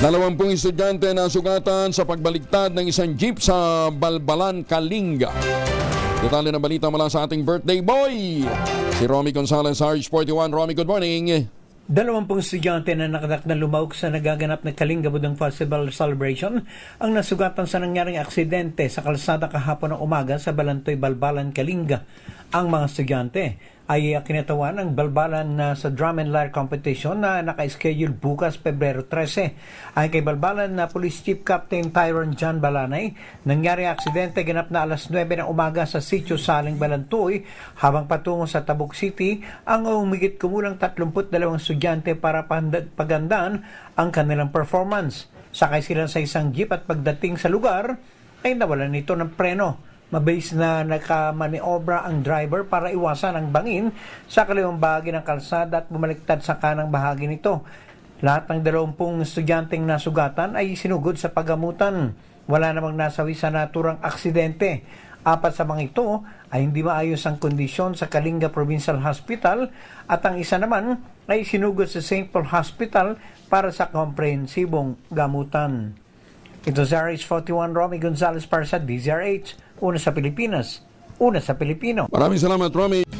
Dalawampung estudyante na sugatan sa pagbaligtad ng isang jeep sa Balbalan, Kalinga. Detalye na balita mula sa ating birthday boy, si Romy Gonzalez, Sarge 41. Romy, good morning. Dalawampung estudyante na nakadak na lumauk sa nagaganap na Kalinga Budang Festival Celebration ang nasugatan sa nangyaring aksidente sa kalsada kahapon ng umaga sa Balantoy, Balbalan, Kalinga. Ang mga estudyante ay kinatawan ng balbalan na sa drum and lyre competition na naka-schedule bukas Pebrero 13. Ay kay balbalan na Police Chief Captain Tyron John Balanay, nangyari ang aksidente ganap na alas 9 ng umaga sa sitio Saling Balantoy habang patungo sa Tabuk City ang umigit kumulang 32 estudyante para pagandaan ang kanilang performance. Sakay sila sa isang jeep at pagdating sa lugar ay nawalan nito ng preno. Mabilis na nakamaniobra ang driver para iwasan ang bangin sa kaliwang bahagi ng kalsada at bumaliktad sa kanang bahagi nito. Lahat ng dalawampung estudyanteng nasugatan ay sinugod sa pagamutan. Wala namang nasawi sa naturang aksidente. Apat sa mga ito ay hindi maayos ang kondisyon sa Kalinga Provincial Hospital at ang isa naman ay sinugod sa St. Paul Hospital para sa komprehensibong gamutan. Ito sa RH41 Romy Gonzalez para sa DZRH. Una sa Pilipinas, una sa Pilipino. Maraming salamat, Romy.